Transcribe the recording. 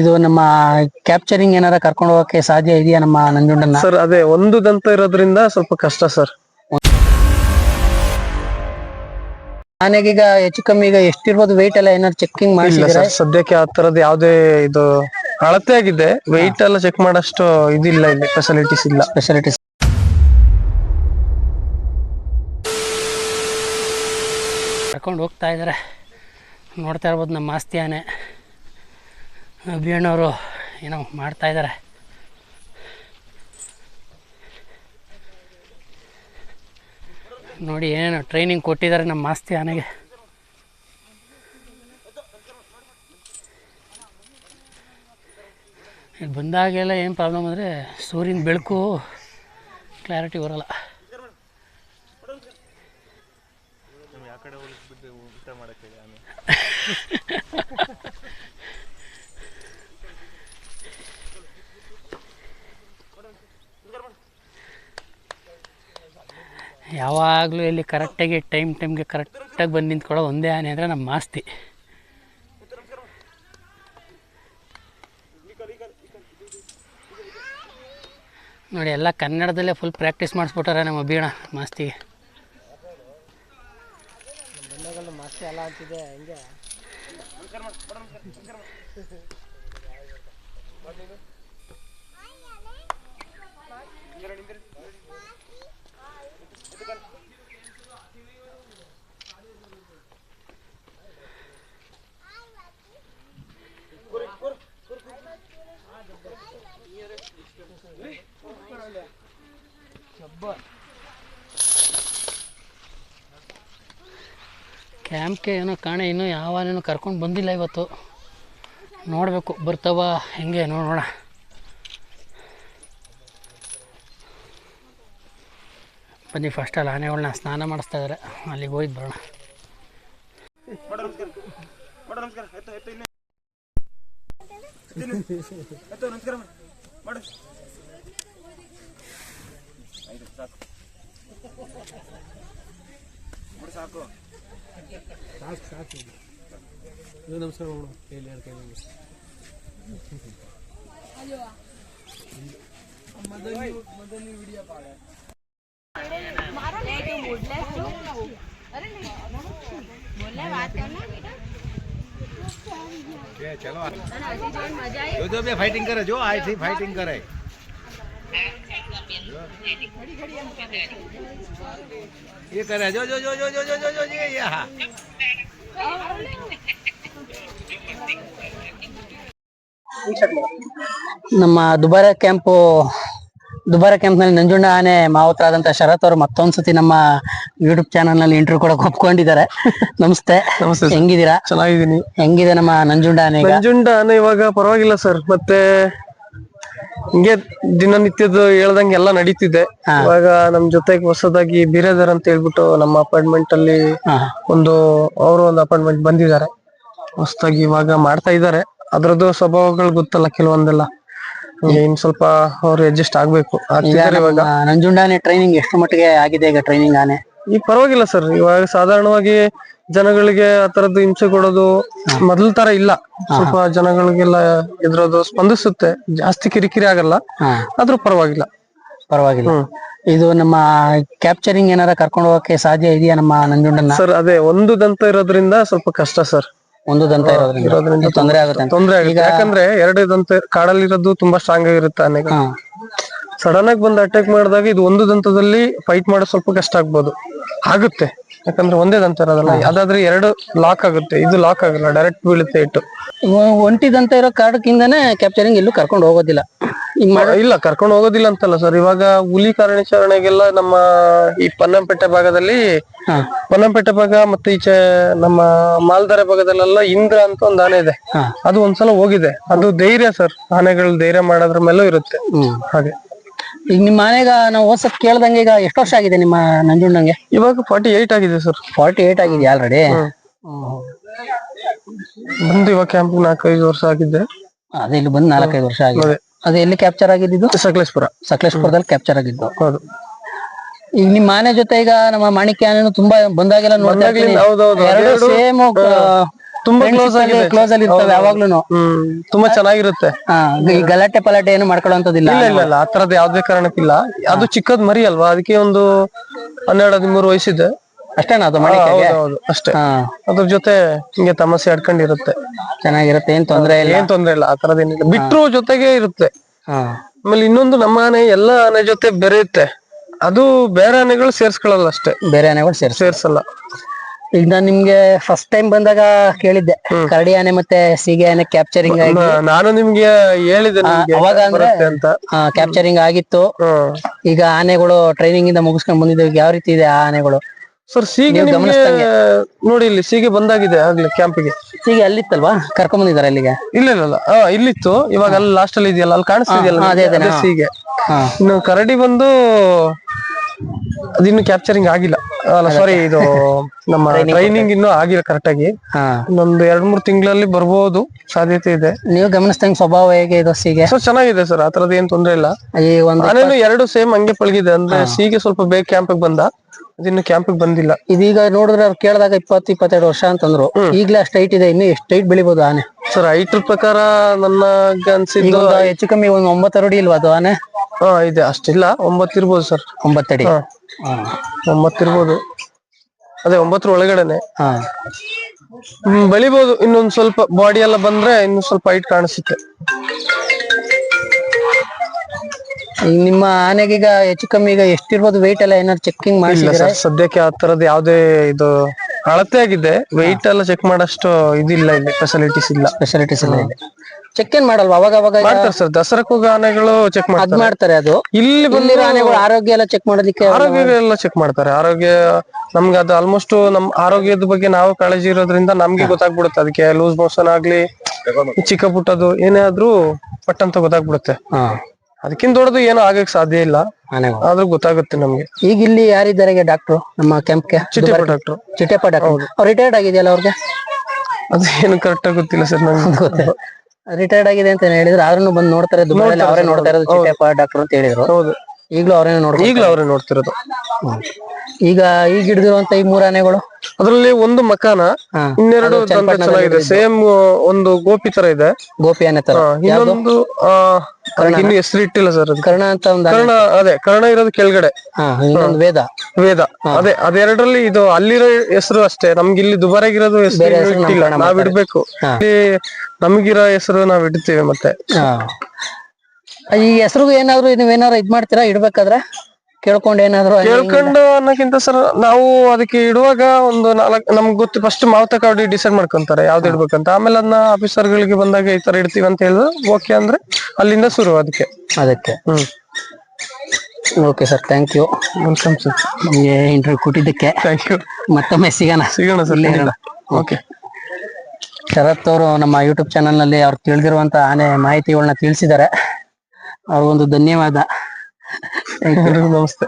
ಇದು ನಮ್ಮ ಕ್ಯಾಪ್ಚರಿಂಗ್ ಏನಾರ ಕರ್ಕೊಂಡು ಹೋಗಕ್ಕೆ ಸಾಧ್ಯ ಇದೆಯಾ ನಮ್ಮ ನಂಜುಂಡನ್ನ? ಸರ್ ಅದೇ ಒಂದು ದಂತ ಇರೋದ್ರಿಂದ ಸ್ವಲ್ಪ ಕಷ್ಟ ಸರ್. ಆನೆಗೀಗ ಹೆಚ್ಚು ಕಮ್ಮಿ ಈಗ ಎಷ್ಟಿರ್ಬೋದು ವೆಯ್ಟ್ ಎಲ್ಲ ಏನಾದ್ರು ಚೆಕಿಂಗ್ ಇಲ್ಲ ಮಾಡಿಸಿದ್ರೆ ಸರ್ ಸದ್ಯಕ್ಕೆ ಆ ತರದ್ ಯಾವ್ದೇ ಇದು ಅಳತೆ ಆಗಿದೆ. ವೆಯ್ಟ್ ಎಲ್ಲ ಚೆಕ್ ಮಾಡಷ್ಟು ಇದಿಲ್ಲ ಇಲ್ಲಿ ಫೆಸಿಲಿಟೀಸ್ ಇಲ್ಲ. ಫೆಸಿಲಿಟೀಸ್ ಕರ್ಕೊಂಡು ಹೋಗ್ತಾ ಇದ್ದಾರೆ ನೋಡ್ತಾ ಇರ್ಬೋದು ನಮ್ಮ ಆಸ್ತಿ ಆನೆ ಅಭಿಯಣ್ಣವರು ಏನೋ ಮಾಡ್ತಾ ಇದ್ದಾರೆ. ನೋಡಿ ಏನೇನು ಟ್ರೈನಿಂಗ್ ಕೊಟ್ಟಿದ್ದಾರೆ ನಮ್ಮ ಮಾಸ್ತಿ ಆನೆಗೆ. ಇಲ್ಲಿ ಬಂದಾಗೆಲ್ಲ ಏನು ಪ್ರಾಬ್ಲಮ್ ಅಂದರೆ ಸೂರ್ಯನ ಬೆಳಕು ಕ್ಲಾರಿಟಿ ಬರೋಲ್ಲ. ಯಾವಾಗಲೂ ಇಲ್ಲಿ ಕರೆಕ್ಟಾಗಿ ಟೈಮ್ ಟೈಮ್ಗೆ ಕರೆಕ್ಟಾಗಿ ಬಂದು ನಿಂತ್ಕೊಳ್ಳೋ ಒಂದೇ ಆನೆ ಅಂದರೆ ನಮ್ಮ ಮಾಸ್ತಿ ನೋಡಿ ಎಲ್ಲ ಕನ್ನಡದಲ್ಲೇ ಫುಲ್ ಪ್ರಾಕ್ಟೀಸ್ ಮಾಡಿಸ್ಬಿಟ್ಟಾರೆ ನಮ್ಮ ಬೀಣ ಮಾಸ್ತಿಗೆ ಕ್ಯಾಂಪ್ಗೆ ಏನೋ ಕಾಣೆ, ಇನ್ನೂ ಯಾವ ಆನೆನೂ ಕರ್ಕೊಂಡು ಬಂದಿಲ್ಲ ಇವತ್ತು. ನೋಡಬೇಕು, ಬರ್ತಾವ, ಹೆಂಗೆ ನೋಡೋಣ. ಬನ್ನಿ ಫಸ್ಟ್ ಅಲ್ಲಿ ಆನೆಗಳನ್ನ ಸ್ನಾನ ಮಾಡಿಸ್ತಾ ಇದ್ದಾರೆ ಅಲ್ಲಿಗೆ ಹೋಗಿ ಬರೋಣ. જો. જો બે ફાઇટિંગ કરે. જો આથી ફાઇટિંગ કરે. ये करे जो जो जो जो जो जो जो जो ये ये हाँ ನಮ್ಮ ದುಬಾರ ಕ್ಯಾಂಪು ದುಬಾರ ಕ್ಯಾಂಪ್ನಲ್ಲಿ ನಂಜುಂಡ ಆನೆ ಮಾವುತರಾದಂಥ ಶರತ್ ಅವರು ಮತ್ತೊಂದು ಸತಿ ನಮ್ಮ ಯೂಟ್ಯೂಬ್ ಚಾನಲ್ನಲ್ಲಿ ಇಂಟರ್ವ್ಯೂ ಕೊಡಕ್ಕೆ ಒಪ್ಕೊಂಡಿದ್ದಾರೆ ನಮಸ್ತೆ ನಮಸ್ತೆ ಸರ್. ಹೆಂಗಿದ್ದೀರಾ ಚೆನ್ನಾಗಿದ್ದೀನಿ ಹೆಂಗಿದೆ ನಮ್ಮ ನಂಜುಂಡ ಆನೆ ಈಗ ನಂಜುಂಡ ಆನೆ ಇವಾಗ ಪರವಾಗಿಲ್ಲ ಸರ್ ಮತ್ತೆ ಹಿಂಗೆ ದಿನನಿತ್ಯದ ಹೇಳ್ದಂಗೆ ಎಲ್ಲ ನಡೀತಿದೆ. ಇವಾಗ ನಮ್ ಜೊತೆಗೆ ಹೊಸದಾಗಿ ಬಿರೇದರ್ ಅಂತ ಹೇಳ್ಬಿಟ್ಟು ನಮ್ಮ ಅಪಾರ್ಟ್ಮೆಂಟ್ ಅಲ್ಲಿ ಒಂದು ಅವರು ಒಂದು ಅಪಾರ್ಟ್ಮೆಂಟ್ ಬಂದಿದ್ದಾರೆ. ಹೊಸದಾಗಿ ಇವಾಗ ಮಾಡ್ತಾ ಇದ್ದಾರೆ. ಅದ್ರದ್ದು ಸ್ವಭಾವಗಳು ಗೊತ್ತಲ್ಲ ಕೆಲವೊಂದೆಲ್ಲ. ಇನ್ ಸ್ವಲ್ಪ ಅವ್ರು ಅಡ್ಜಸ್ಟ್ ಆಗ್ಬೇಕು. ನಂಜುಂಡಾನೆ ಆಗ್ತಿದ್ದಾರೆ ಇವಾಗ. ನಮ್ಮ ಟ್ರೈನಿಂಗ್ ಎಷ್ಟು ಮಟ್ಟಿಗೆ ಆಗಿದೆ ಈಗ ಟ್ರೈನಿಂಗ್ ಆನೆ? ಈಗ ಪರವಾಗಿಲ್ಲ ಸರ್. ಇವಾಗ ಸಾಧಾರಣವಾಗಿ ಜನಗಳಿಗೆ ಆ ತರದ್ದು ಹಿಂಸೆ ಕೊಡೋದು ಮೊದಲ ತರ ಇಲ್ಲ. ಸ್ವಲ್ಪ ಜನಗಳಿಗೆಲ್ಲ ಇದ್ರದ್ದು ಸ್ಪಂದಿಸುತ್ತೆ. ಜಾಸ್ತಿ ಕಿರಿಕಿರಿ ಆಗಲ್ಲ. ಆದ್ರೂ ಪರವಾಗಿಲ್ಲ. ಪರವಾಗಿಲ್ಲ. ಇದು ನಮ್ಮ ಕ್ಯಾಪ್ಚರಿಂಗ್ ಏನಾರ ಕರ್ಕೊಂಡು ಹೋಗಕ್ಕೆ ಸಾಧ್ಯ ಇದೆಯಾ ನಮ್ಮ ನಂಜುಂಡನ್ನ? ಸರ್ ಅದೇ ಒಂದು ದಂತ ಇರೋದ್ರಿಂದ ಸ್ವಲ್ಪ ಕಷ್ಟ ಸರ್. ಒಂದು ದಂತ ಇರೋದ್ರಿಂದ. ತೊಂದರೆ ಆಗುತ್ತೆ ತೊಂದರೆ ತೊಂದ್ರೆ ಆಗುತ್ತೆ. ಯಾಕಂದ್ರೆ ಎರಡು ದಂತ ಕಾಡಲ್ಲಿ ಇರೋದು ತುಂಬಾ ಸ್ಟ್ರಾಂಗ್ ಆಗಿರುತ್ತೆ ಅನೇಕ. ಸಡನ್ ಆಗಿ ಬಂದು ಅಟ್ಯಾಕ್ ಮಾಡಿದಾಗ ಇದು ಒಂದು ದಂತದಲ್ಲಿ ಫೈಟ್ ಮಾಡೋದು ಸ್ವಲ್ಪ ಕಷ್ಟ ಆಗ್ಬೋದು. ಆಗುತ್ತೆ. ಯಾಕಂದ್ರೆ ಒಂದೇ ದಂತ ಇರೋದಲ್ಲ ಅದಾದ್ರೆ ಎರಡು ಲಾಕ್ ಆಗುತ್ತೆ. ಇದು ಲಾಕ್ ಆಗಲ್ಲ ಡೈರೆಕ್ಟ್ ಬೀಳುತ್ತೆ ಇಟ್ಟು. ಒಂಟಿದಂತ ಇರೋ ಕಾರಣಕ್ಕಿಂದನೇ ಕ್ಯಾಪ್ಚರಿಂಗ್ ಎಲ್ಲೂ ಕರ್ಕೊಂಡು ಹೋಗೋದಿಲ್ಲ. ಇಲ್ಲ ಕರ್ಕೊಂಡು ಹೋಗೋದಿಲ್ಲ ಅಂತಲ್ಲ ಸರ್ ಇವಾಗ ಹುಲಿ ಕಾರಣಾಚರಣೆಗೆಲ್ಲ ನಮ್ಮ ಈ ಪನ್ನಂಪೇಟೆ ಭಾಗದಲ್ಲಿ ಪನ್ನಂಪೇಟೆ ಭಾಗ ಮತ್ತೆ ಈಚೆ ನಮ್ಮ ಮಾಲ್ದಾರೆ ಭಾಗದಲ್ಲೆಲ್ಲ ಇಂದ್ರ ಅಂತ ಒಂದು ಆನೆ ಇದೆ. ಅದು ಒಂದ್ಸಲ ಹೋಗಿದೆ. ಅದು ಧೈರ್ಯ ಸರ್ ಆನೆಗಳು ಧೈರ್ಯ ಮಾಡೋದ್ರ ಮೇಲೂ ಇರುತ್ತೆ. ಹಾಗೆ. ಈಗ ನಿಮ್ಮ ಮನೆಗ ನಾವು ಹೊಸ ಕೇಳ್ದಂಗೆ ಈಗ ಎಷ್ಟು ವರ್ಷ ಆಗಿದೆ ನಿಮ್ಮ ನಂಜುಂಡಂಗೆ? ಇವಾಗ ಫಾರ್ಟಿ ಏಟ್ ಆಗಿದೆ ಸರ್ ಫಾರ್ಟಿ ಏಟ್ ಆಗಿದೆ ಆಲ್ರೆಡಿ ಬಂದು ಇವಾಗ ಕ್ಯಾಂಪ್ ನಾಲ್ಕೈದು ವರ್ಷ ಆಗಿದ್ದೆ ಅದೇ ಇಲ್ಲಿ ಬಂದು ನಾಲ್ಕೈದು ವರ್ಷ ಆಗಿದೆ. ಅದೇ. ಎಲ್ಲಿ ಕ್ಯಾಪ್ಚರ್ ಆಗಿದ್ದು ಸಕಲೇಶ್ಪುರ. ಸಕಲೇಶ್ಪುರದಲ್ಲಿ ಕ್ಯಾಪ್ಚರ್ ಆಗಿದ್ದು. ಹೌದು. ಈಗ ನಿಮ್ಮ ಮನೆ ಜೊತೆ ಈಗ ನಮ್ಮ ಮಾಣಿಕ್ಯ ತುಂಬಾ ಬಂದಾಗೆಲ್ಲ ನೋಡ್ತಾ ಸೇಮ್ ತುಂಬಾ ಕ್ಲೋಸ್ ಆಗಿ ಕ್ಲೋಸ್ ಅಲ್ಲಿ ಇರ್ತವೆ. ಯಾವಾಗ್ಲೂ ತುಂಬಾ ಚೆನ್ನಾಗಿರುತ್ತೆ. ಈ ಗಲಾಟೆ ಪಲಾಟೆ ಏನು ಮಾಡ್ಕೊಳ್ಳೋಂಥದ್ದಿಲ್ಲ ಇಲ್ಲ ಇಲ್ಲ ಇಲ್ಲ. ಆ ತರದ್ ಯಾವ್ದೇ ಕಾರಣಕ್ಕಿಲ್ಲ. ಅದು ಚಿಕ್ಕದ್ ಮರಿ ಅಲ್ವಾ? ಅದಕ್ಕೆ ಒಂದು ಹನ್ನೆರಡು ಹದಿಮೂರು ವಯಸ್ಸಿದೆ. ಅಷ್ಟೇನಾ ಅದು ಹಾ, ಹೌದು ಅಷ್ಟೇ. ಅದ್ರ ಜೊತೆ ಹಿಂಗೆ ತಮಸೆ ಆಡ್ಕೊಂಡಿರುತ್ತೆ. ಚೆನ್ನಾಗಿರುತ್ತೆ ಏನ್ ತೊಂದ್ರೆ ಇಲ್ಲ. ಏನ್ ತೊಂದ್ರೆ ಇಲ್ಲ ಆ ತರದೇನಿಲ್ಲ ಬಿಟ್ರು ಜೊತೆಗೆ ಇರುತ್ತೆ. ಆಮೇಲೆ ಇನ್ನೊಂದು ನಮ್ಮ ಆನೆ ಎಲ್ಲ ಆನೆ ಜೊತೆ ಬೆರೆಯುತ್ತೆ. ಅದು ಬೇರೆ ಆನೆಗಳು ಸೇರ್ಸ್ಕೊಳ್ಳಲ್ಲ ಅಷ್ಟೇ. ಬೇರೆ ಆನೆಗಳು ಸೇರ್ಸಿ ಸೇರ್ಸಲ್ಲ. ಈಗ ನಾನ್ ನಿಮ್ಗೆ ಫಸ್ಟ್ ಟೈಮ್ ಬಂದಾಗ ಕೇಳಿದ್ದೆ. ಕರಡಿ ಆನೆ ಮತ್ತೆ ಸೀಗೆ ಆನೆ ಕ್ಯಾಪ್ಚರಿಂಗ್ ಆಗಿ. ನಾನು ನಿಮ್ಗೆ ಹೇಳಿದೆ ನಿಮ್ಗೆ ಅವಾಗ ಅಂದ್ರೆ ಬರುತ್ತೆ ಅಂತ. ಕ್ಯಾಪ್ಚರಿಂಗ್ ಆಗಿತ್ತು. ಈಗ ಆನೆಗಳು ಟ್ರೈನಿಂಗ್ ಇಂದ ಮುಗಿಸ್ಕೊಂಡ್ ಬಂದಿದ್ದೀವಿ ಯಾವ ರೀತಿ ಇದೆ ಆ ಆನೆಗಳು? ಸರ್ ಸೀಗೆ ನೀವು ನಿಮ್ಗೆ ಗಮನಿಸ್ದಂಗೆ. ನೋಡಿ ಇಲ್ಲಿ ಸೀಗೆ ಬಂದಾಗಿದೆ ಆಗ್ಲಿ ಕ್ಯಾಂಪಿಗೆ ಸೀಗೆ ಅಲ್ಲಿತ್ತಲ್ವಾ? ಕರ್ಕೊಂಡ್ ಬಂದಿದ್ದಾರೆ ಅಲ್ಲಿಗೆ ಇಲ್ಲ ಇಲ್ಲ ಇಲ್ಲ. ಹಾ ಇಲ್ಲಿತ್ತು. ಇವಾಗ ಅಲ್ಲಿ ಲಾಸ್ಟ್ ಅಲ್ಲಿ ಇದೆಯಲ್ಲ ಅಲ್ಲಿ ಕಾಣಿಸ್ತಿದೆಯಲ್ಲ ಹಾ, ಅದೇ, ನಿಮ್ಗೆ? ಅದೇ, ಅದೇ ಹಾ. ಸೀಗೆ. ಹಾ. ಇನ್ನು ಕರಡಿ ಬಂದು ಅದಿನ್ನು ಕ್ಯಾಪ್ಚರಿಂಗ್ ಆಗಿಲ್ಲ. ಅಲ್ಲ ಸಾರಿ ಇದು ನಮ್ಮ ಟ್ರೈನಿಂಗ್ ಇನ್ನೂ ಆಗಿಲ್ಲ ಕರೆಕ್ಟ್ ಆಗಿ. ಹಾ. ಇನ್ನೊಂದು ಎರಡ್ ಮೂರ್ ತಿಂಗಳಲ್ಲಿ ಬರ್ಬೋದು ಸಾಧ್ಯತೆ ಇದೆ. ನೀವು ಗಮನಿಸ್ತಂಗ್ ಸ್ವಭಾವ ಹೇಗೆ ಇದು ಸೀಗೆ? ಸೊ ಚೆನ್ನಾಗಿದೆ ಸರ್ ಆತರದ ಏನ್ ತೊಂದ್ರೆ ಇಲ್ಲ. ಈ ಒಂದು ಆನೇನು ಎರಡು ಸೇಮ್ ಹಂಗೆ ಪಳಗಿದೆ. ಅಂದ್ರೆ ಸೀಗೆ ಸ್ವಲ್ಪ ಬೇಗ ಕ್ಯಾಂಪಿಗೆ ಬಂದ ಅದಿನ್ನು ಕ್ಯಾಂಪಿಗೆ ಬಂದಿಲ್ಲ. ಇದೀಗ ನೋಡಿದ್ರೆ ಅವ್ರು ಕೇಳಿದಾಗ ಇಪ್ಪತ್ತು ಇಪ್ಪತ್ತೆರಡು ವರ್ಷ ಅಂತಂದ್ರು. ಈಗ್ಲೇ ಅಷ್ಟು ಹೈಟ್ ಇದೆ ಇನ್ನು ಎಷ್ಟು ಹೈಟ್ ಬೆಳಿಬೋದು ಆನೆ? ಸರ್ ಐಟ್ರ ಪ್ರಕಾರ ನನ್ನ ಈಗ ಅನ್ಸಿದ್ದು ಒಂದು ಹೆಚ್ಚು ಕಮ್ಮಿ ಒಂದು ಒಂಬತ್ತು ಅಡಿ ಇಲ್ವಾ ಅದು ಆನೆ? ಹಾ ಇದೆ. ಅಷ್ಟಿಲ್ಲ ಒಂಬತ್ತು ಇರ್ಬೋದು ಸರ್. ಒಂಬತ್ತಡಿ ಒಂಬತ್ತಿರ್ಬೋದು ಹಾ. ಒಂಬತ್ತು ಇರ್ಬೋದು. ಅದೇ ಒಂಬತ್ತರ ಒಳಗಡೆನೆ. ಹಾ. ಹ್ಮ್, ಬೆಳಿಬೋದು. ಇನ್ನೊಂದ್ ಸ್ವಲ್ಪ ಬಾಡಿ ಎಲ್ಲ ಬಂದ್ರೆ ಇನ್ನು ಸ್ವಲ್ಪ ಹೈಟ್ ಕಾಣಿಸುತ್ತೆ. ಈಗ ನಿಮ್ಮ ಆನೆಗೆ ಈಗ ಹೆಚ್ಚು ಕಮ್ಮಿ ಈಗ ಎಷ್ಟಿರ್ಬೋದು ವೆಯ್ಟ್ ಎಲ್ಲ ಏನಾದ್ರು ಚೆಕಿಂಗ್ ಇಲ್ಲ ಮಾಡಿಸಿದ್ರೆ? ಸರ್ ಸದ್ಯಕ್ಕೆ ಆ ತರದ್ ಯಾವ್ದೇ ಇದು ಅಳತೆ ಆಗಿದೆ. ವೆಯ್ಟ್ ಎಲ್ಲ ಚೆಕ್ ಮಾಡಷ್ಟು ಇದಿಲ್ಲ ಇಲ್ಲಿ ಫೆಸಿಲಿಟೀಸ್ ಇಲ್ಲ. ಫೆಸಿಲಿಟೀಸ್ ಇಲ್ಲ ಇದೆ. ಚೆಕ್ ಏನ್ ಮಾಡಲ್ವಾ? ಅವಾಗ ಅವಾಗ ಈಗ ಮಾಡ್ತಾರೆ ಸರ್ ದಸರಕ್ಕೂ ಆನೆಗಳು ಚೆಕ್ ಅದ್ ಮಾಡ್ತಾರೆ. ಮಾಡ್ತಾರೆ ಅದು? ಇಲ್ಲಿ ಬಂದಿರೋ ಆನೆಗಳು ಆರೋಗ್ಯ ಎಲ್ಲ ಚೆಕ್ ಮಾಡೋದಕ್ಕೆ ಆರೋಗ್ಯ ಎಲ್ಲ ಚೆಕ್ ಮಾಡ್ತಾರೆ. ಆರೋಗ್ಯ ನಮ್ಗೆ ಅದು ಆಲ್ಮೋಸ್ಟ್ ನಮ್ ಆರೋಗ್ಯದ ಬಗ್ಗೆ ನಾವು ಕಾಳಜಿ ಇರೋದ್ರಿಂದ ನಮ್ಗೆ ಗೊತ್ತಾಗ್ಬಿಡುತ್ತೆ. ಅದಕ್ಕೆ ಲೂಸ್ ಮೋಷನ್ ಆಗ್ಲಿ ಚಿಕ್ಕ ಪುಟ್ಟದು ಏನೇ ಆದ್ರೂ ಪಟ್ ಅಂತ ಗೊತ್ತಾಗ್ಬಿಡುತ್ತೆ. ಹಾ. ಅದಕ್ಕಿಂತ ದೊಡ್ಡದು ಏನು ಆಗಕ್ ಸಾಧ್ಯ ಇಲ್ಲ. ಆದ್ರೂ ಗೊತ್ತಾಗುತ್ತೆ ನಮ್ಗೆ. ಈಗ ಇಲ್ಲಿ ಯಾರಿದ್ದಾರೆ ಡಾಕ್ಟ್ರು ನಮ್ಮ ಕೆಂಪ್ಗೆ ಡಾಕ್ಟರ್ ಡಾಕ್ಟ್ರು ಚಿಟ್ಟಪ್ಪ ಡಾಕ್ಟರ್ ಅವ್ರು ರಿಟೈರ್ಡ್ ಆಗಿದೆಯಲ್ಲ ಅವ್ರಿಗೆ? ಅದು ಏನು ಕರೆಕ್ಟ್ ಆಗಿ ಗೊತ್ತಿಲ್ಲ ಸರ್ ನಂಗೆ. ರಿಟೈರ್ಡ್ ಆಗಿದೆ ಅಂತ ಹೇಳಿದ್ರೆ ಆದ್ರೂ ಬಂದು ನೋಡ್ತಾರೆ ಅವರೇ ನೋಡ್ತಾ ಇರೋದು ಚಿಟ್ಟೆಪ್ಪ ಡಾಕ್ಟರ್ ಅಂತ ಹೇಳಿದ್ರು. ಹೌದು. ಈಗಲೂ ಅವರೇ ನೋಡ್ತಾರೆ ಈಗ್ಲೂ ಅವ್ರೇ ನೋಡ್ತಿರೋದು. ಈಗ ಈಗ ಹಿಡಿದಿರುವಂತ ಈ ಮೂರ್ ಆನೆಗಳು? ಅದ್ರಲ್ಲಿ ಒಂದು ಮಕಾನ ಹಾ. ಇನ್ನೆರಡು ಅದು ದಂತ ಚನ್ನಪಟ್ಟಣದಲ್ಲಿ ಚೆನ್ನಾಗಿದೆ. ಸೇಮ್ ಒಂದು ಗೋಪಿ ತರ ಇದೆ. ಗೋಪಿ ಆನೆ ತರ. ಹಾ, ಇನ್ನೊಂದು ಆ ಅದಕ್ಕೆ ಇನ್ನು ಹೆಸರು ಇಟ್ಟಿಲ್ಲ ಸರ್ ಅದು. ಕರ್ಣ ಅಂತ ಒಂದು ಆನೆ. ಕರ್ಣ ಅದೇ ಕರ್ಣ ಇರೋದು ಕೆಳಗಡೆ. ಹಾ ಇನ್ನೊಂದು ವೇದ. ವೇದ. ಅದೇ ಅದೆರಡರಲ್ಲಿ ಇದು ಅಲ್ಲಿರೋ ಹೆಸರು ಅಷ್ಟೇ. ನಮ್ಗೆ ಇಲ್ಲಿ ದುಬಾರಾಗಿರೋದು ಹೆಸರು ಹೆಸರು ಇಟ್ಟಿಲ್ಲ. ನಾವ್ ಇಡ್ಬೇಕು. ಇಲ್ಲಿ ನಮಗಿರೋ ಹೆಸರು ನಾವ್ ಇಡ್ತೀವಿ ಮತ್ತೆ. ಹಾ. ಈ ಹೆಸರು ಏನಾದ್ರು ನೀವೇನಾದ್ರು ಇದ್ ಮಾಡ್ತೀರಾ? ಇಡ್ಬೇಕಾದ್ರೆ? ಕೇಳ್ಕೊಂಡು ಏನಾದ್ರು ಕೇಳ್ಕೊಂಡು ಅನ್ನೋಕ್ಕಿಂತ ಸರ್ ನಾವು ಅದಕ್ಕೆ ಇಡುವಾಗ ಒಂದು ನಾಲ್ಕ್ ನಮ್ಗೆ ಗೊತ್ತು ಫಸ್ಟ್ ಮಾವತ ಕಾರ್ಡ್ ಡಿಸೈಡ್ ಮಾಡ್ಕೊಂತಾರೆ ಯಾವ್ದು ಇಡ್ಬೇಕಂತ. ಆಮೇಲೆ ಅದನ್ನ ಆಫೀಸರ್ ಗಳಿಗೆ ಬಂದಾಗ ಈ ತರ ಇಡ್ತೀವಿ ಅಂತ ಹೇಳಿದ್ರೆ. ಓಕೆ ಅಂದ್ರೆ ಅಲ್ಲಿಂದ ಶುರು ಅದಕ್ಕೆ. ಅದಕ್ಕೆ. ಹ್ಮ್. Okay sir thank you welcome sir ನಮಗೆ ಇಂಟರ್ವ್ಯೂ ಕೊಟ್ಟಿದ್ದಕ್ಕೆ. ಥ್ಯಾಂಕ್ ಯು ಮತ್ತೊಮ್ಮೆ ಸಿಗೋಣ. ಸಿಗೋಣ ಸರ್ ಓಕೆ ಶರತ್ ಅವರು ನಮ್ಮ ಯೂಟ್ಯೂಬ್ ಚಾನಲ್ನಲ್ಲಿ ಅವ್ರು ತಿಳಿದಿರುವಂತ ಆನೆ ಮಾಹಿತಿಗಳನ್ನ ತಿಳಿಸಿದ್ದಾರೆ. ಅವ್ರಿಗೊಂದು ಧನ್ಯವಾದ. ನಮಸ್ತೆ.